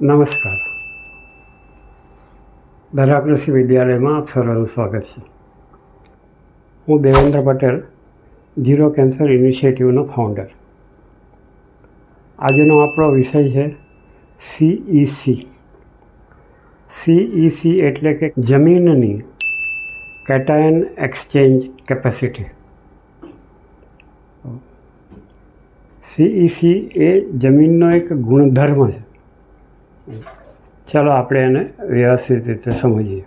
નમસ્કાર. દરા કૃષિ વિદ્યાલયમાં આપ સર્વનું સ્વાગત છે. હું દેવેન્દ્ર પટેલ ઝીરો કેન્સર ઇનિશિયેટિવનો ફાઉન્ડર આજનો આપણો વિષય છે સીઈસી સીઈસી એટલે કે જમીનની કેટાયન એક્સચેન્જ કેપેસિટી સીઈસી એ જમીનનો એક ગુણધર્મ છે. ચાલો આપણે એને વ્યવસ્થિત રીતે સમજીએ.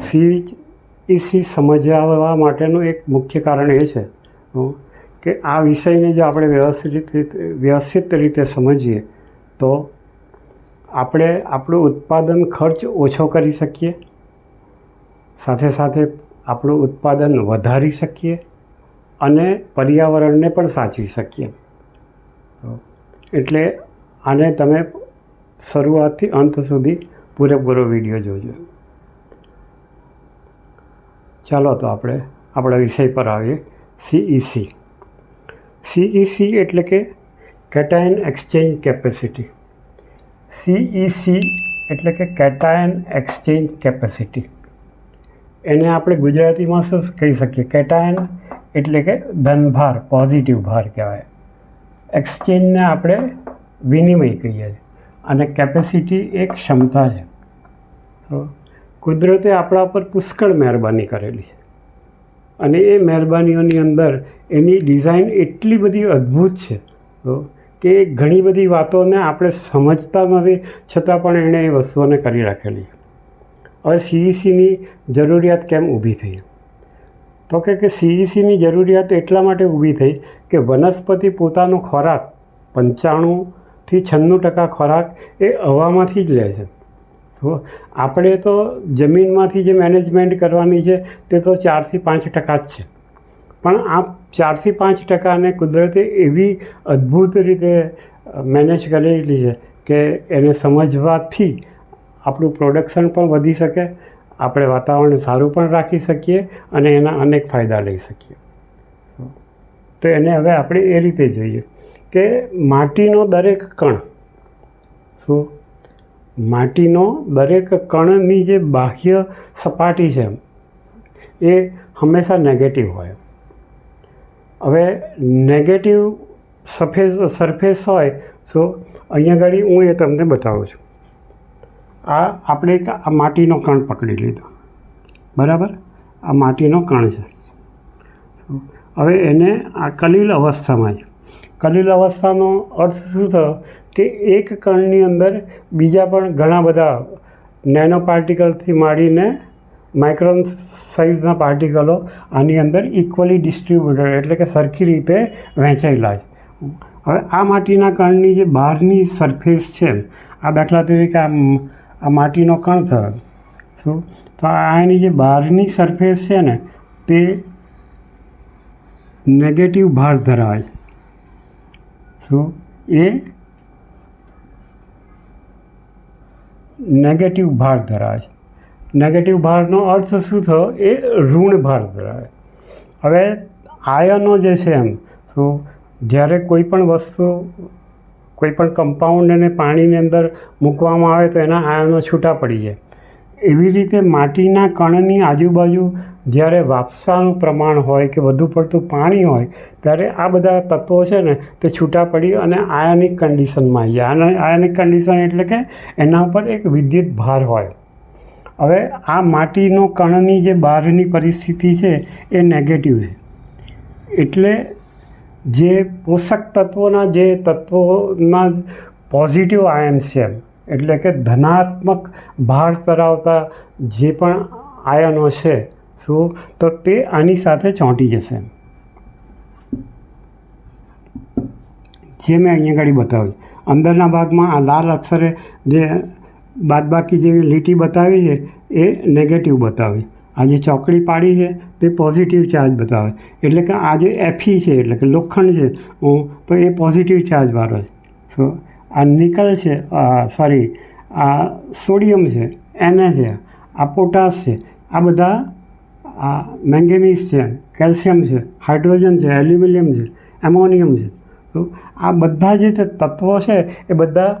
સીઈસી સમજાવવા માટેનું એક મુખ્ય કારણ એ છે કે આ વિષયને જો આપણે વ્યવસ્થિત રીતે વ્યવસ્થિત રીતે સમજીએ, તો આપણે આપણું ઉત્પાદન ખર્ચ ઓછો કરી શકીએ, સાથે સાથે આપણું ઉત્પાદન વધારી શકીએ, અને પર્યાવરણને પણ સાચવી શકીએ. એટલે આને તમે શરૂઆતથી અંત સુધી પૂરેપૂરો વીડિયો જોજો. ચાલો તો આપણે આપણા વિષય પર આવીએ. સીઈસી સીઈસી એટલે કે કેટાયન એક્સચેન્જ કેપેસિટી સીઈસી એટલે કે કેટાયન એક્સચેન્જ કેપેસિટી એને આપણે ગુજરાતીમાં શું કહી શકીએ? કેટાયન એટલે કે ધનભાર પોઝિટિવ ભાર કહેવાય. એક્સચેન્જને આપણે વિનિમય કહીએ. છીએ અને કેપેસિટી એક ક્ષમતા છે. કુદરતે આપણા પર પુષ્કળ મહેરબાની કરેલી છે. અને એ મહેરબાનીઓની અંદર એની ડિઝાઇન એટલી બધી અદ્ભુત છે કે એ ઘણી બધી વાતોને આપણે સમજતા નથી, છતાં પણ એણે એ વસ્તુઓને કરી રાખેલી હવે સીઈસીની જરૂરિયાત કેમ ઊભી થઈ? તો કે કે સીઈસીની જરૂરિયાત એટલા માટે ઊભી થઈ કે વનસ્પતિ પોતાનો ખોરાક પંચાણુંથી છન્નું ટકા ખોરાક એ હવામાંથી જ લે છે. તો આપણે તો જમીનમાંથી જે મેનેજમેન્ટ કરવાની છે તે તો ચારથી પાંચ ટકા જ છે. પણ આ ચારથી પાંચ ટકાને કુદરતે એવી અદ્ભુત રીતે મેનેજ કરેલી છે કે એને સમજવાથી આપણું પ્રોડક્શન પણ વધી શકે, આપણે વાતાવરણ સારું પણ રાખી શકીએ અને એના અનેક ફાયદા લઈ શકીએ. તો એને હવે આપણે એ રીતે જોઈએ. કે માટીનો દરેક કણ, શું? માટીનો દરેક કણની જે બાહ્ય સપાટી છે, એ હંમેશા નેગેટિવ હોય. હવે નેગેટિવ સફેદ સરફેસ હોય, તો અહીંયા આગળ હું એ તમને બતાવું છું. આ આપણે એક આ માટીનો કણ પકડી લીધો. બરાબર? આ માટીનો કણ છે. હવે એને આ કલીલ અવસ્થામાં છે. કલીલ અવસ્થાનો અર્થ શું થયો? કે એક કણની અંદર બીજા પણ ઘણા બધા નેનો પાર્ટિકલથી માંડીને માઇક્રોન સાઇઝના પાર્ટિકલો આની અંદર ઇક્વલી ડિસ્ટ્રીબ્યુટેડ એટલે કે સરખી રીતે વહેંચાયેલા છે. હવે આ માટીના કણની જે બહારની સરફેસ છે, આ દાખલા તરીકે આ આ માટીનો કણ થયો. શું? તો એની જે બહારની સરફેસ છે ને, તે નેગેટિવ ભાર ધરાવે છે. શું એ નેગેટિવ ભાર ધરાવે છે નેગેટિવ ભારનો અર્થ શું થયો? એ ઋણ ભાર ધરાવે હવે આયનો જે છે એમ, તો જ્યારે કોઈ પણ વસ્તુ, કોઈ પણ કમ્પાઉન્ડ અને પાણીની અંદર મૂકવામાં આવે તો એના આયનો છૂટા પડી જાય. એવી રીતે માટીના કણની આજુબાજુ જ્યારે વાપસાનું પ્રમાણ હોય કે વધુ પડતું પાણી હોય, ત્યારે આ બધા તત્વો છે ને, તે છૂટા પડી અને આયનિક કન્ડિશનમાં આવી જાય. આયનિક કન્ડિશન એટલે કે એના ઉપર એક વિદ્યુત ભાર હોય. હવે આ માટીનો કણની જે બહારની પરિસ્થિતિ છે, એ નેગેટિવ છે. એટલે જે પોષક તત્વોના જે તત્વોના પોઝિટિવ આયન્સ છે એટલે કે ધનાત્મક ભાર ધરાવતા જે પણ આયનો છે, શું? તો તે આની સાથે ચોંટી જશે. જે મેં અહીંયા આગળ બતાવી અંદરના ભાગમાં આ લાલ અક્ષરે જે બાદબાકી જેવી લીટી બતાવી છે, એ નેગેટિવ બતાવી. આ જે ચોકડી પાડી છે, તે પોઝિટિવ ચાર્જ બતાવે. એટલે કે આ જે એફી છે, એટલે કે લોખંડ છે, હું, તો એ પોઝિટિવ ચાર્જવાળો છે. સો આ નિકલ છે સોરી આ સોડિયમ છે એને છે, આ પોટાશ છે, આ બધા આ મેંગેનીઝ છે, કેલ્શિયમ છે, હાઇડ્રોજન છે, એલ્યુમિનિયમ છે, એમોનિયમ છે. તો આ બધા જે તત્વો છે એ બધા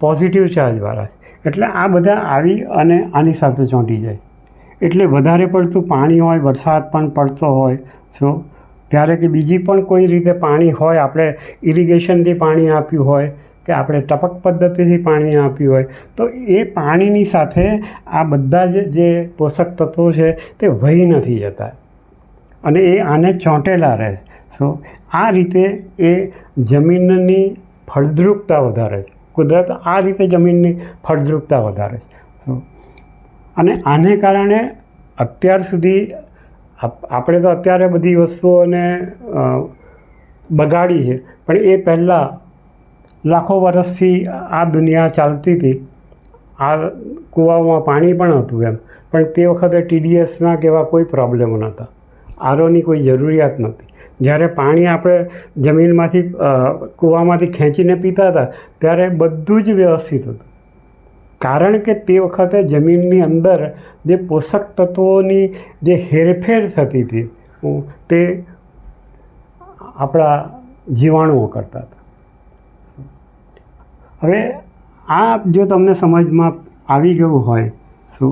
પોઝિટિવ ચાર્જવાળા છે. એટલે આ બધા આવી અને આની સાથે ચોંટી જાય. એટલે વધારે પડતું પાણી હોય, વરસાદ પણ પડતો હોય, તો ત્યારે કે બીજી પણ કોઈ રીતે પાણી હોય, આપણે ઇરિગેશનથી પાણી આપ્યું હોય કે આપણે ટપક પદ્ધતિથી પાણી આપ્યું હોય, તો એ પાણીની સાથે આ બધા જ, જે પોષક તત્વો છે તે વહી નથી જતા. અને એ આને ચોંટેલા રહે છે. સો આ રીતે એ જમીનની ફળદ્રુપતા વધારે છે. કુદરત આ રીતે જમીનની ફળદ્રુપતા વધારે છે. સો અને આને કારણે અત્યાર સુધી આપણે તો અત્યારે બધી વસ્તુઓને બગાડી છે. પણ એ પહેલાં લાખો વર્ષથી આ દુનિયા ચાલતી હતી. આ કૂવાઓમાં પાણી પણ હતું એમ. પણ તે વખતે ટીડીએસના કેવા કોઈ પ્રોબ્લેમ નહોતા. આરોની કોઈ જરૂરિયાત નહોતી. જ્યારે પાણી આપણે જમીનમાંથી કૂવામાંથી ખેંચીને પીતા હતા, ત્યારે બધું જ વ્યવસ્થિત હતું. કારણ કે તે વખતે જમીનની અંદર જે પોષક તત્વોની જે હેરફેર થતી હતી, તે આપણા જીવાણુઓ કરતા હતા. હવે આ જો તમને સમજમાં આવી ગયું હોય તો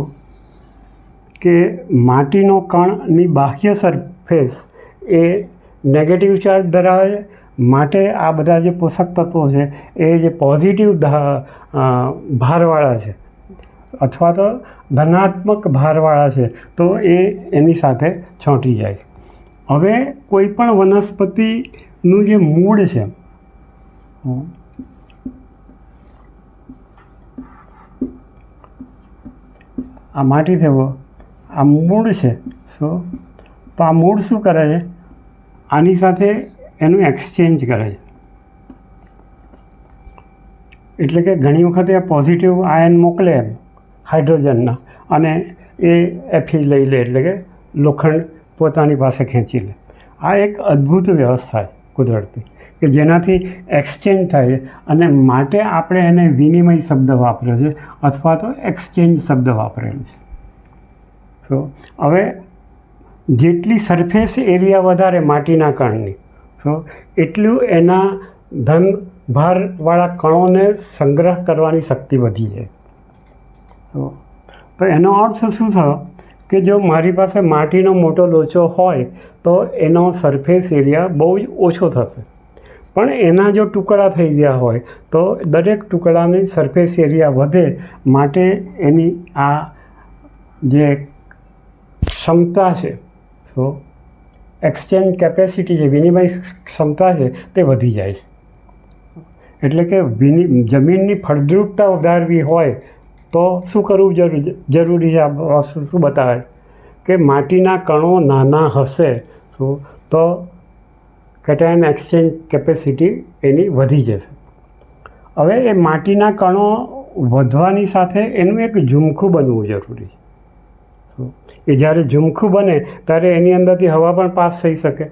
કે માટીનો કણની બાહ્ય સરફેસ એ નેગેટિવ ચાર્જ ધરાવે છે માટે આ બધા જે પોષક તત્વો છે, એ જે પોઝિટિવ ભારવાળા છે, અથવા તો ધનાત્મક ભારવાળા છે, તો એ એની સાથે છોંટી જાય. હવે કોઈ પણ વનસ્પતિનું જે મૂળ છે આ માટી થયો આ મૂળ છે શું તો આ મૂળ શું કરે છે? આની સાથે એનું એક્સચેન્જ કરે છે. એટલે કે ઘણી વખતે આ પોઝિટિવ આયન મોકલે એમ હાઇડ્રોજનના અને એ એફી લઈ લે એટલે કે લોખંડ પોતાની પાસે ખેંચી લે. આ એક અદ્ભુત વ્યવસ્થા છે કુદરતી. કે જેનાથી એક્સચેન્જ થાય છે. અને માટે આપણે એને વિનિમય શબ્દ વાપર્યો છે અથવા તો એક્સચેન્જ શબ્દ વાપરેલો છે. તો હવે જેટલી સરફેસ એરિયા વધારે માટીના કણની તો એટલું એના ધન ભારવાળા કણોને સંગ્રહ કરવાની શક્તિ વધી તો તો એનો અર્થ શું થયો? કે જો મારી પાસે માટીનો મોટો લોચો હોય, તો એનો સરફેસ એરિયા બહુ જ ઓછો થશે. પણ એના જો ટુકડા થઈ ગયા હોય, તો દરેક ટુકડાની સરફેસ એરિયા વધે માટે એની આ જે ક્ષમતા છે, તો એક્સચેન્જ કેપેસિટી છે વિનિમય ક્ષમતા છે, તે વધી જાય. છે એટલે કે વિનિ, જમીનની ફળદ્રુપતા વધારવી હોય, તો શું કરવું જરૂરી જરૂરી છે? આ વસ્તુ શું બતાવે? કે માટીના કણો નાના હશે તો કેટાયન એક્સચેન્જ કેપેસિટી એની વધી જશે. હવે એ માટીના કણો વધવાની સાથે એનું એક ઝુમખું બનવું જરૂરી છે. એ જ્યારે ઝુમખું બને, ત્યારે એની અંદરથી હવા પણ પાસ થઈ શકે.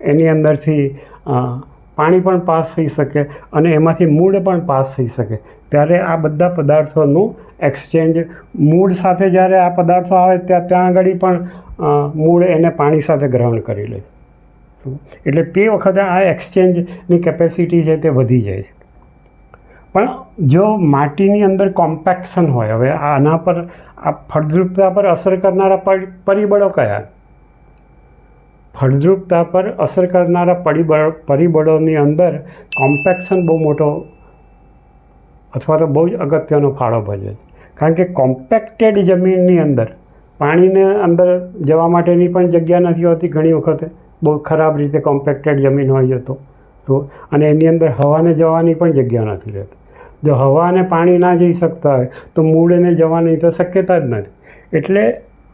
એની અંદરથી પાણી પણ પાસ થઈ શકે અને એમાંથી મૂળ પણ પાસ થઈ શકે. ત્યારે આ બધા પદાર્થોનું એક્સચેન્જ મૂળ સાથે જ્યારે આ પદાર્થો આવે ત્યાં ત્યાં આગળ પણ મૂળ એને પાણી સાથે ગ્રહણ કરી લે એટલે તે વખતે આ એક્સચેન્જની કેપેસિટી છે તે વધી જાય છે. પણ જો માટીની અંદર કોમ્પેક્શન હોય, હવે આના પર, આ ફળદ્રુપતા પર અસર કરનારા પરી- પરિબળો કયા? ફળદ્રુપતા પર અસર કરનારા પરિબળ, પરિબળોની અંદર કોમ્પેક્શન બહુ મોટો અથવા તો બહુ જ અગત્યનો ફાળો ભજવે છે. કારણ કે કોમ્પેક્ટેડ જમીનની અંદર, પાણીને અંદર જવા માટેની પણ જગ્યા નથી હોતી ઘણી વખતે. બહુ ખરાબ રીતે કોમ્પેક્ટેડ જમીન હોય તો. તો અને એની અંદર હવાને જવાની પણ જગ્યા નથી રહેતી. જો હવા અને પાણી ના જઈ શકતા હોય, તો મૂળ એને જવાની તો શક્યતા જ નથી. એટલે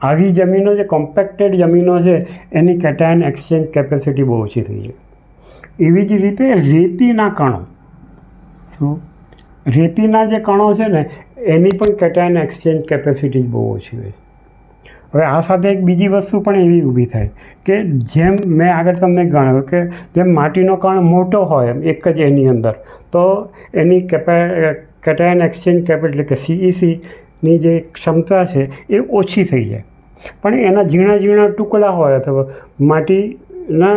આવી જમીનો જે કોમ્પેક્ટેડ જમીનો છે, એની કેટાયન એક્સચેન્જ કેપેસિટી બહુ ઓછી થઈ છે એવી જ રીતે રેતીના કણો. શું રેતીના જે કણો છે ને, એની પણ કેટાયન એક્સચેન્જ કેપેસિટી બહુ ઓછી હોય હવે આ સાથે એક બીજી વસ્તુ પણ એવી ઊભી થાય કે જેમ મેં આગળ તમને ગણાવ્યું કે જેમ માટીનો કણ મોટો હોય એક જ એની અંદર, તો એની કેપે, કેટાયન એક્સચેન્જ કેપ એટલે કે સીઈસીની જે ક્ષમતા છે એ ઓછી થઈ જાય. પણ એના ઝીણા ઝીણા ટુકડા હોય અથવા માટીના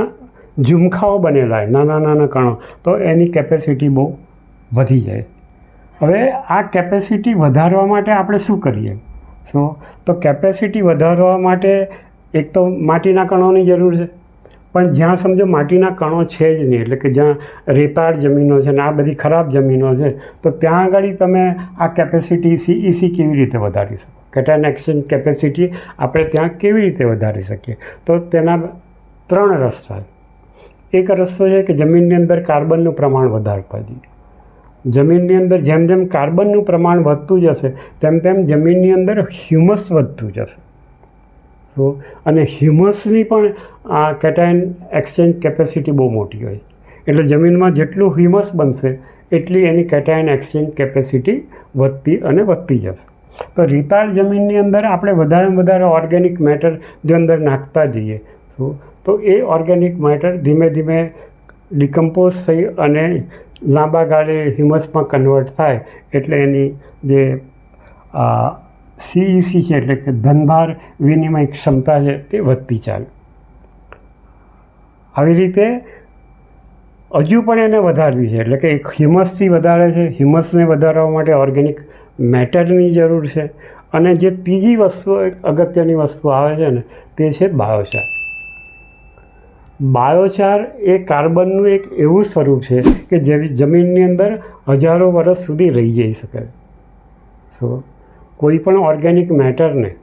ઝુમખાઓ બનેલા હોય, નાના નાના કણો, તો એની કેપેસિટી બહુ વધી જાય. હવે આ કેપેસિટી વધારવા માટે આપણે શું કરીએ? સો તો કેપેસિટી વધારવા માટે એક તો માટીના કણોની જરૂર છે. પણ જ્યાં સમજો માટીના કણો છે જ નહીં, એટલે કે જ્યાં રેતાળ જમીનો છે ને આ બધી ખરાબ જમીનો છે, તો ત્યાં આગળ તમે આ કેપેસિટી સીઈસી કેવી રીતે વધારી શકો? કેટાન એક્સચેન્જ કેપેસિટી આપણે ત્યાં કેવી રીતે વધારી શકીએ? તો તેના ત્રણ રસ્તા એક રસ્તો છે કે જમીનની અંદર કાર્બનનું પ્રમાણ વધારવા જોઈએ. જમીનની અંદર જેમ જેમ કાર્બનનું પ્રમાણ વધતું જશે, તેમ તેમ જમીનની અંદર હ્યુમસ વધતું જશે. તો અને હ્યુમસની પણ આ કેટાયન એક્સચેન્જ કેપેસિટી બહુ મોટી હોય. એટલે જમીનમાં જેટલું હ્યુમસ બનશે, એટલી એની કેટાયન એક્સચેન્જ કેપેસિટી વધતી અને વધતી જશે. તો રીતાળ જમીનની અંદર આપણે વધારે વધારે ઓર્ગેનિક મેટર જે અંદર નાખતા જઈએ તો એ ઓર્ગેનિક મેટર ધીમે ધીમે ડિકમ્પોઝ થઈ અને લાંબા ગાળે હ્યુમસમાં કન્વર્ટ થાય એટલે એની જે સીઈસી છે એટલે કે ધનભાર વિનિમય ક્ષમતા છે તે વધતી ચાલે. આવી રીતે હજુ પણ એને વધારવી છે એટલે કે એક હ્યુમસથી વધારે છે. હ્યુમસને વધારવા માટે ઓર્ગેનિક મેટરની જરૂર છે અને જે ત્રીજી વસ્તુ, એક અગત્યની વસ્તુ આવે છે ને, તે છે બાયોચાર બાયોચાર એ કાર્બનનું એક એવું સ્વરૂપ છે કે જે જમીનની અંદર હજારો વર્ષ સુધી રહી જઈ શકે. તો કોઈ પણ ઓર્ગેનિક મેટરને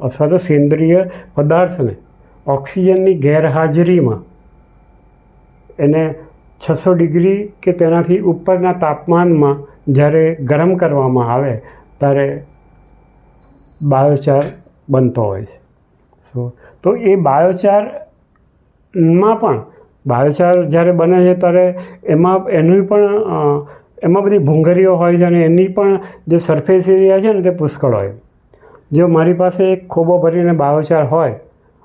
અથવા તો સેન્દ્રિય પદાર્થને ઓક્સિજનની ગેરહાજરીમાં એને છસો ડિગ્રી કે તેનાથી ઉપરના તાપમાનમાં જ્યારે ગરમ કરવામાં આવે ત્યારે બાયોચાર બનતો હોય છે. સો તો એ બાયોચારમાં પણ બાયોચાર જ્યારે બને છે ત્યારે એમાં એનું પણ એમાં બધી ભૂંગરીઓ હોય છે અને એની પણ જે સરફેસ એરિયા છે ને તે પુષ્કળ હોય. જો મારી પાસે એક ખોબો ભરીને બાયોચાર હોય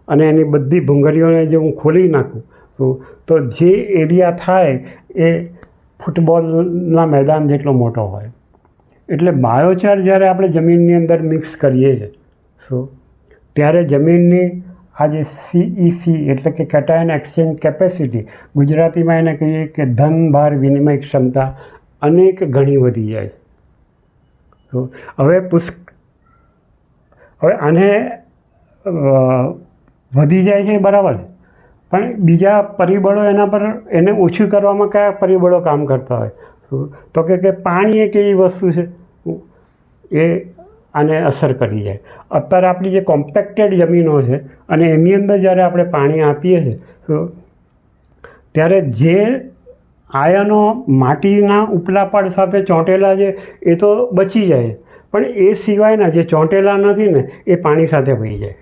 અને એની બધી ભૂંગરીઓને જે હું ખોલી નાખું, તો જે એરિયા થાય એ ફૂટબોલના મેદાન જેટલો મોટો હોય. એટલે બાયોચાર જ્યારે આપણે જમીનની અંદર મિક્સ કરીએ છીએ સો ત્યારે જમીનની આ જે સીઈસી એટલે કે કેટાયન એક્સચેન્જ કેપેસિટી ગુજરાતીમાં એને કહીએ કે ધન ભાર વિનિમય ક્ષમતા અનેક ગણી વધી જાય. તો હવે પુષ્ક હવે આને વધી જાય છે બરાબર છે. પણ બીજા પરિબળો એના પર એને ઓછું કરવામાં કયા પરિબળો કામ કરતા હોય? તો કે પાણી એક એવી વસ્તુ છે. એ આને અસર કરી જાય. અત્યારે આપણી જે કોમ્પેક્ટેડ જમીનો છે અને એની અંદર જ્યારે આપણે પાણી આપીએ છીએ, તો ત્યારે જે આયનો માટીના ઉપલા પડ સાથે ચોંટેલા છે, એ તો બચી જાય. પણ એ સિવાયના જે ચોંટેલા નથી ને, એ પાણી સાથે વહી જાય.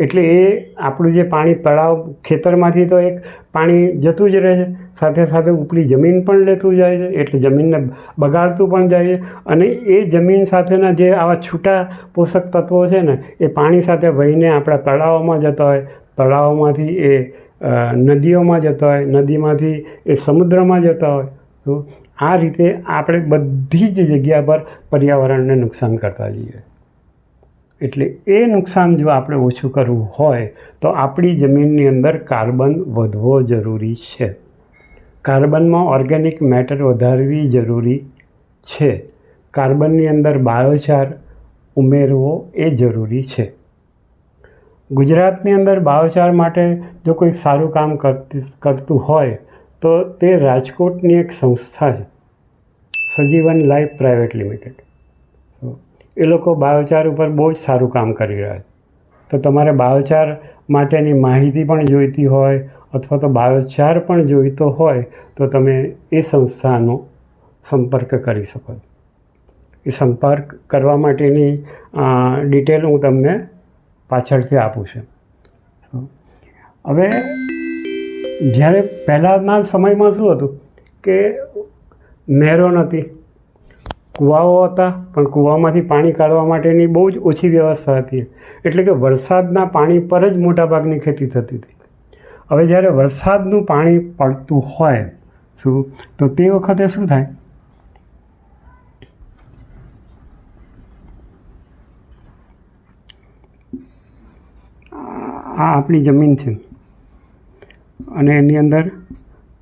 એટલે એ આપણું જે પાણી તળાવ ખેતરમાંથી તો એક પાણી જતું જ રહે છે. સાથે સાથે ઉપલી જમીન પણ લેતું જાય છે. એટલે જમીનને બગાડતું પણ જાય છે. અને એ જમીન સાથેના જે આવા છૂટા પોષક તત્વો છે ને, એ પાણી સાથે વહીને આપણા તળાવોમાં જતા હોય. તળાવોમાંથી એ નદીઓમાં જતા હોય. નદીમાંથી એ સમુદ્રમાં જતા હોય. તો આ રીતે આપણે બધી જ જગ્યા પર પર્યાવરણને નુકસાન કરતા જઈએ. એટલે એ નુકસાન જો આપણે ઓછું કરવું હોય, તો આપણી જમીનની અંદર કાર્બન વધવો જરૂરી છે. કાર્બનમાં ઓર્ગેનિક મેટર વધારવી જરૂરી છે. કાર્બનની અંદર બાયોચાર ઉમેરવો એ જરૂરી છે. ગુજરાતની અંદર બાયોચાર માટે જો કોઈ સારું કામ કરતું હોય, તો તે રાજકોટની એક સંસ્થા છે. Sajivan life private limited. એ લોકો બાયોચાર ઉપર બહુ જ સારું કામ કરી રહ્યા છે. તો તમારે બાયોચાર માટેની માહિતી પણ જોઈતી હોય અથવા તો બાયોચાર પણ જોઈતો હોય તો તમે એ સંસ્થાનો સંપર્ક કરી શકો એ સંપર્ક કરવા માટેની ડિટેલ હું તમને પાછળથી આપું છું. હવે જ્યારે પહેલાંના સમયમાં શું હતું કે નહેરો નથી. કૂવાઓ હતા, પણ કૂવામાંથી પાણી કાઢવા માટેની બહુ જ ઓછી વ્યવસ્થા હતી. એટલે કે વરસાદના પાણી પર જ મોટાભાગની ખેતી થતી હતી. હવે જ્યારે વરસાદનું પાણી પડતું હોય, શું? તો તે વખતે શું થાય? આ આપણી જમીન છે. અને એની અંદર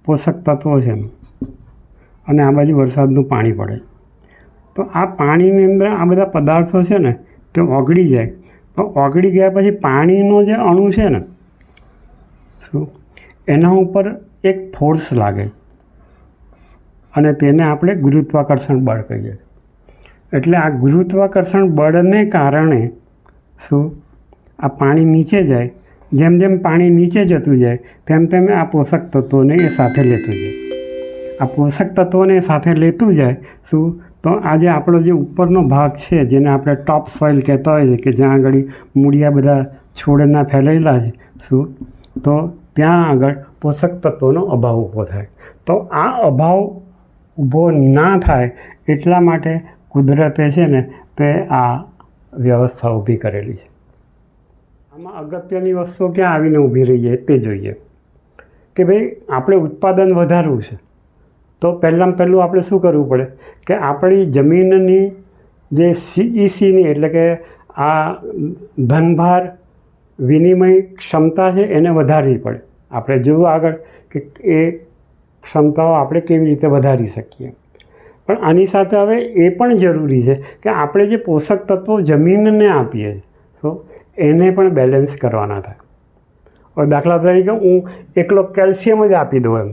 પોષક તત્વો છે. અને આ બાજુ વરસાદનું પાણી પડે. તો આ પાણીની અંદર આ બધા પદાર્થો છે ને, તે ઓગળી જાય. પણ ઓગળી ગયા પછી પાણીનો જે અણુ છે ને, શું? એના ઉપર એક ફોર્સ લાગે. અને તેને આપણે ગુરુત્વાકર્ષણ બળ કહીએ. એટલે આ ગુરુત્વાકર્ષણ બળને કારણે, શું? આ પાણી નીચે જાય. જેમ જેમ પાણી નીચે જતું જાય, તેમ તેમ આ પોષક તત્વોને એ સાથે લેતું જાય. આ પોષક તત્વોને સાથે લેતું જાય, શું? તો આજે આપણો જે ઉપરનો ભાગ છે, જેને આપણે ટોપ સોઇલ કહેતા છે કે જ્યાં આગળ મૂળિયા બધા છોડના ફેલાયેલા છે, શું? તો ત્યાં આગળ પોષક તત્વોનો અભાવ ઊભો થાય. તો આ અભાવ ઊભો ના થાય એટલા માટે કુદરતે છે ને, તે આ વ્યવસ્થા ઊભી કરેલી છે. આમાં અગત્યની વસ્તુઓ ક્યાં આવીને ઊભી રહી જાય તે જોઈએ. કે ભાઈ, આપણે ઉત્પાદન વધારવું છે. તો પહેલાં પહેલું આપણે શું કરવું પડે? કે આપણી જમીનની જે સીઈસીની એટલે કે આ ધનભાર વિનિમય ક્ષમતા છે એને વધારવી પડે. આપણે જોવું આગળ કે એ ક્ષમતાઓ આપણે કેવી રીતે વધારી શકીએ. પણ આની સાથે હવે એ પણ જરૂરી છે કે આપણે જે પોષક તત્વો જમીનને આપીએ તો એને પણ બેલેન્સ કરવાના થાય. દાખલા તરીકે હું એકલો કેલ્શિયમ જ આપી દઉં એમ.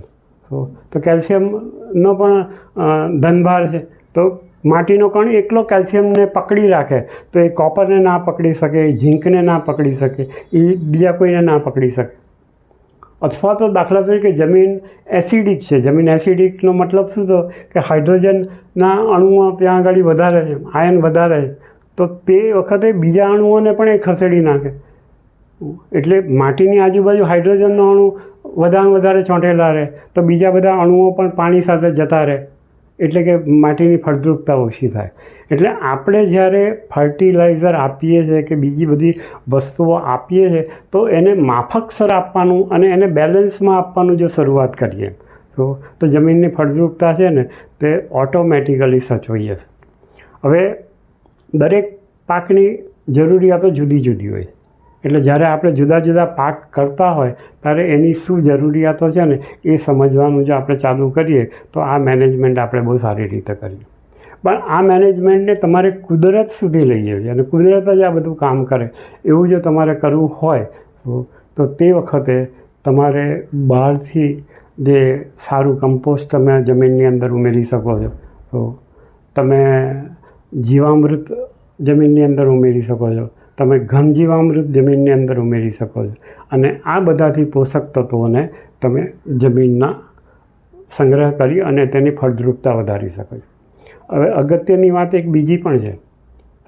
તો કેલ્શિયમનો પણ ધનભાર છે. તો માટીનો કણ એકલો કેલ્શિયમને પકડી રાખે. તો એ કોપરને ના પકડી શકે, એ ઝીંકને ના પકડી શકે, એ બીજા કોઈને ના પકડી શકે. અથવા તો દાખલા તરીકે જમીન એસિડિક છે. જમીન એસિડિકનો મતલબ શું તો કે હાઇડ્રોજનના અણુઓ ત્યાં આગળ વધારે છે, આયન વધારે છે. તો તે વખતે બીજા અણુઓને પણ એ ખસેડી નાખે. એટલે માટીની આજુબાજુ હાઇડ્રોજનનો અણુ વધારે વધારે ચોંટેલા રહે, તો બીજા બધા અણુઓ પણ પાણી સાથે જતા રહે. એટલે કે માટીની ફળદ્રુપતા ઓછી થાય. એટલે આપણે જ્યારે ફર્ટિલાઇઝર આપીએ છીએ કે બીજી બધી વસ્તુઓ આપીએ છીએ, તો એને માફકસર આપવાનું અને એને બેલેન્સમાં આપવાનું જો શરૂઆત કરીએ, તો તો જમીનની ફળદ્રુપતા છે ને, તે ઓટોમેટિકલી સચવાઈએ હવે દરેક પાકની જરૂરિયાતો જુદી જુદી હોય એટલે જ્યારે આપણે જુદા જુદા પાક કરતા હોય, ત્યારે એની શું જરૂરિયાતો છે ને, એ સમજવાનું જો આપણે ચાલુ કરીએ, તો આ મેનેજમેન્ટ આપણે બહુ સારી રીતે કરીએ. પણ આ મેનેજમેન્ટને તમારે કુદરત સુધી લઈ જવી, અને કુદરત જ આ બધું કામ કરે. એવું જો તમારે કરવું હોય, તો તો વખતે તમારે બહારથી જે સારું કમ્પોસ્ટ તમે જમીનની અંદર ઉમેરી શકો છો, તો તમે જીવામૃત જમીનની અંદર ઉમેરી શકો છો તમે ઘનજીવામૃત જમીનની અંદર ઉમેરી શકો છો. અને આ બધાથી પોષક તત્વોને તમે જમીનના સંગ્રહ કરી અને તેની ફળદ્રુપતા વધારી શકો છો. હવે અગત્યની વાત એક બીજી પણ છે.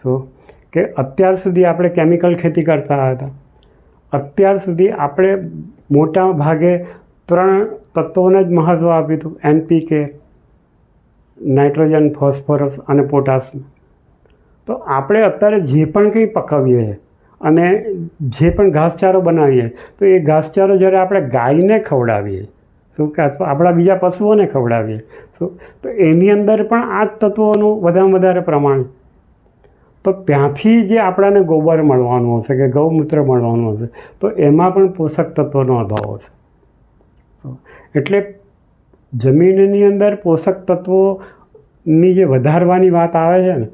શું? કે અત્યાર સુધી આપણે કેમિકલ ખેતી કરતા હતા. અત્યાર સુધી આપણે મોટા ભાગે ત્રણ તત્વોને જ મહત્ત્વ આપ્યું હતું. એનપીકે નાઇટ્રોજન, ફોસ્ફરસ અને પોટાશ. તો આપણે અત્યારે જે પણ કંઈ પકવીએ અને જે પણ ઘાસચારો બનાવીએ, તો એ ઘાસચારો જ્યારે આપણે ગાયને ખવડાવીએ શું કે આપણા બીજા પશુઓને ખવડાવીએ, તો તો એની અંદર પણ આ જ તત્વોનું વધારે વધારે પ્રમાણ. તો ત્યાંથી જે આપણાને ગોબર મળવાનું હશે કે ગૌમૂત્ર મળવાનું હશે, તો એમાં પણ પોષક તત્વોનો અભાવ હશે. એટલે જમીનની અંદર પોષક તત્વોની જે વધારવાની વાત આવે છે ને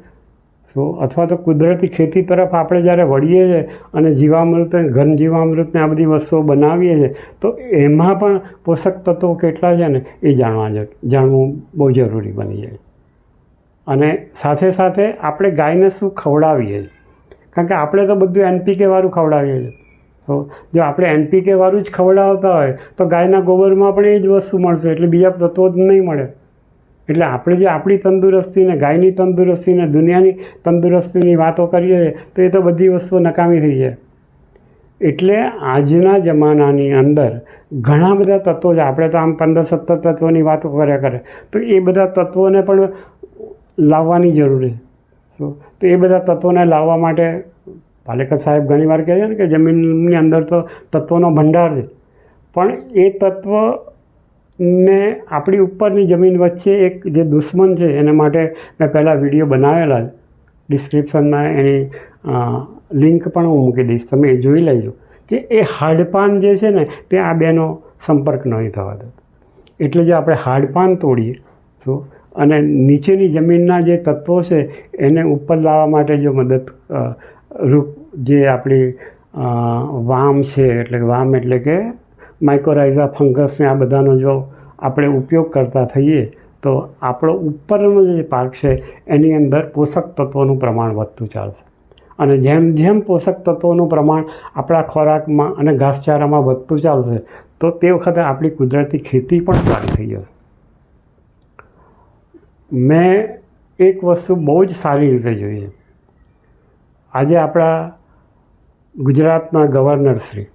તો અથવા તો કુદરતી ખેતી તરફ આપણે જ્યારે વળીએ છીએ અને જીવામૃત ઘન જીવામૃતને આ બધી વસ્તુઓ બનાવીએ છીએ, તો એમાં પણ પોષક તત્વો કેટલા છે ને? એ જાણવા જાણવું બહુ જરૂરી બની જાય. અને સાથે સાથે આપણે ગાયને શું ખવડાવીએ કારણ કે આપણે તો બધું એનપીકેવાળું ખવડાવીએ છીએ. તો જો આપણે એનપીકે વાળું જ ખવડાવતા હોય, તો ગાયના ગોબરમાં પણ એ જ વસ્તુ મળશે, એટલે બીજા તત્વો જ નહીં મળે. એટલે આપણે જે આપણી તંદુરસ્તીને ગાયની તંદુરસ્તીને દુનિયાની તંદુરસ્તીની વાતો કરીએ તો એ તો બધી વસ્તુઓ નકામી થઈ જાય. એટલે આજના જમાનાની અંદર ઘણા બધા તત્વો છે. આપણે તો આમ પંદર સત્તર તત્વોની વાતો કર્યા કરે. તો એ બધા તત્વોને પણ લાવવાની જરૂર છે. તો એ બધા તત્વોને લાવવા માટે પાલેકર સાહેબ ઘણીવાર કહે છે ને કે જમીનની અંદર તો તત્વોનો ભંડાર છે. પણ એ તત્વ ને આપણી ઉપરની જમીન વચ્ચે એક જે દુશ્મન છે, એના માટે મેં પહેલાં વીડિયો બનાવેલા ડિસ્ક્રિપ્શનમાં એની લિંક પણ હું મૂકી દઈશ. તમે એ જોઈ લેજો કે એ હાડપાન જે છે ને તે આ બેનો સંપર્ક નહીં થવા દે એટલે જે આપણે હાડપાન તોડીએ, તો અને નીચેની જમીનના જે તત્વો છે, એને ઉપર લાવવા માટે જો મદદ રૂપ જે આપણી વામ છે, એટલે વામ એટલે કે માઇકોરાઇઝા ફંગસને આ બધાનો જો આપણે ઉપયોગ કરતા થઈએ, તો આપણો ઉપરનો જે પાક છે, એની અંદર પોષક તત્વોનું પ્રમાણ વધતું ચાલશે. અને જેમ જેમ પોષક તત્વોનું પ્રમાણ આપણા ખોરાકમાં અને ઘાસચારામાં વધતું ચાલશે, તો તે વખતે આપણી કુદરતી ખેતી પણ સારી થઈ જશે. મેં એક વસ્તુ બહુ જ સારી રીતે જોઈએ આજે આપણા ગુજરાતના ગવર્નર શ્રી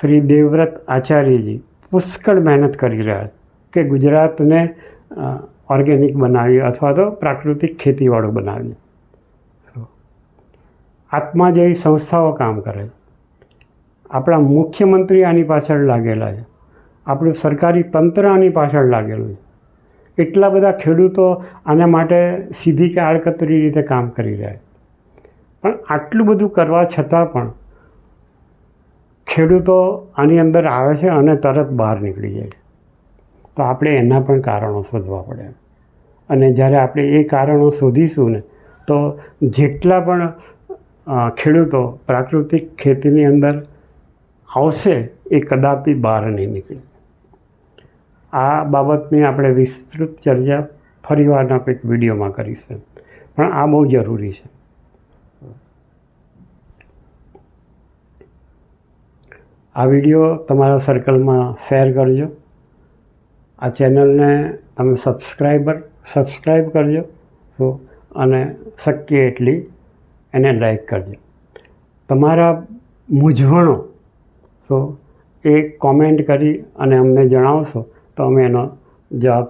શ્રી દેવવ્રત આચાર્યજી પુષ્કળ મહેનત કરી રહ્યા છે કે ગુજરાતને ઓર્ગેનિક બનાવીએ અથવા તો પ્રાકૃતિક ખેતીવાળું બનાવીએ આત્મા જેવી સંસ્થાઓ કામ કરે આપણા મુખ્યમંત્રી આની પાછળ લાગેલા છે. આપણું સરકારી તંત્ર આની પાછળ લાગેલું છે. એટલા બધા ખેડૂતો આના માટે સીધી કે આડકતરી રીતે કામ કરી રહ્યા છે. પણ આટલું બધું કરવા છતાં પણ ખેડૂતો આની અંદર આવે છે અને તરત બહાર નીકળી જાય છે. તો આપણે એના પણ કારણો શોધવા પડે. અને જ્યારે આપણે એ કારણો શોધીશું ને, તો જેટલા પણ ખેડૂતો પ્રાકૃતિક ખેતીની અંદર આવશે, એ કદાપી બહાર નહીં નીકળે. આ બાબતની આપણે વિસ્તૃત ચર્ચા ફરીવારના કંઈક વિડીયોમાં કરીશું. પણ આ બહુ જરૂરી છે. આ વીડિયો તમારા સર્કલમાં શેર કરજો. આ ચેનલને તમે સબસ્ક્રાઈબર સબસ્ક્રાઈબ કરજો. તો અને શક્ય એટલી એને લાઈક કરજો. તમારા મૂંઝવણો, તો એ કોમેન્ટ કરી અને અમને જણાવશો, તો અમે એનો જવાબ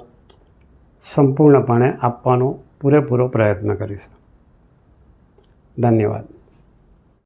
સંપૂર્ણપણે આપવાનો પૂરેપૂરો પ્રયત્ન કરીશું. ધન્યવાદ.